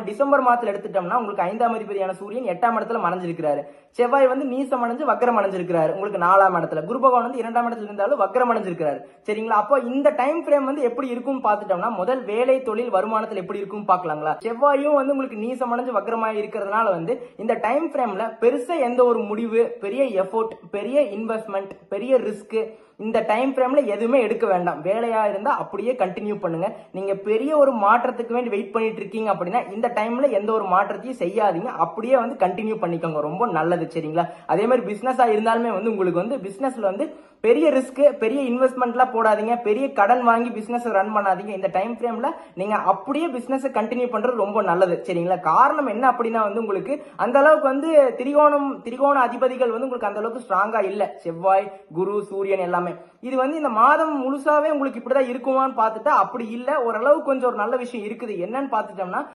நம்ம டிசம்பர் மாதத்துல எடுத்துட்டோம்னா உங்களுக்கு ஐந்தாம் அதிபதியான சூரியன் எட்டாம் இடத்துல மறைஞ்சிருக்கிறாரு. செவ்வாய் வந்து நீசம் அடைஞ்சு வக்கரம் அடைஞ்சிருக்கிறாரு. உங்களுக்கு நாலாம் இடத்துல. குரு பகவான் வந்து இரண்டாம் இடத்துல இருந்தாலும் வக்கரம் அடைஞ்சிருக்கிறாரு. சரிங்களா? அப்போ இந்த டைம் ஃப்ரேம் வந்து எப்படி இருக்கும்னு பார்த்துட்டோம்னா முதல் வேலை தொழில் வருமானத்தில் எப்படி இருக்கும் பார்க்கலாங்களா? செவ்வாயும் வந்து உங்களுக்கு நீசம் அடைஞ்சு வக்கரமாக இருக்கிறதுனால வந்து இந்த டைம் ஃப்ரேம்ல பெருசா எந்த ஒரு முடிவு பெரிய எஃபோர்ட் பெரிய இன்வெஸ்ட்மெண்ட் பெரிய ரிஸ்க் இந்த டைம் ஃப்ரேம்ல எதுவுமே எடுக்க வேண்டாம். வேலையா இருந்தா அப்படியே கண்டினியூ பண்ணுங்க. நீங்க பெரிய ஒரு மாற்றத்துக்கு வேண்டி வெயிட் பண்ணிட்டு இருக்கீங்க அப்படின்னா இந்த டைம்ல எந்த ஒரு மாற்றத்தையும் செய்யாதீங்க. அப்படியே வந்து கண்டினியூ பண்ணிக்கோங்க. ரொம்ப நல்லது. சரிங்களா? அதே மாதிரி பிசினஸா இருந்தாலுமே வந்து உங்களுக்கு வந்து பிசினஸ்ல வந்து பெரிய ரிஸ்க் பெரிய இன்வெஸ்ட்மெண்ட்லாம் போடாதீங்க. பெரிய கடன் வாங்கி பிசினஸ் ரன் பண்ணாதீங்க. இந்த டைம் ஃப்ரேம்ல நீங்க அப்படியே பிசினஸ் கண்டினியூ பண்றது ரொம்ப நல்லது சரிங்களா? காரணம் என்ன அப்படின்னா வந்து உங்களுக்கு அந்த அளவுக்கு வந்து திரிகோணம் திரிகோண அதிபதிகள் வந்து உங்களுக்கு அந்த அளவுக்கு ஸ்ட்ராங்கா இல்ல. செவ்வாய் குரு சூரியன் எல்லாமே. இது வந்து இந்த மாதம் முழுசாவே உங்களுக்கு இப்படிதான் இருக்குமான்னு பார்த்துட்டா அப்படி இல்ல. ஓரளவுக்கு கொஞ்சம் ஒரு நல்ல விஷயம் இருக்குது. என்னன்னு பார்த்துட்டோம்னா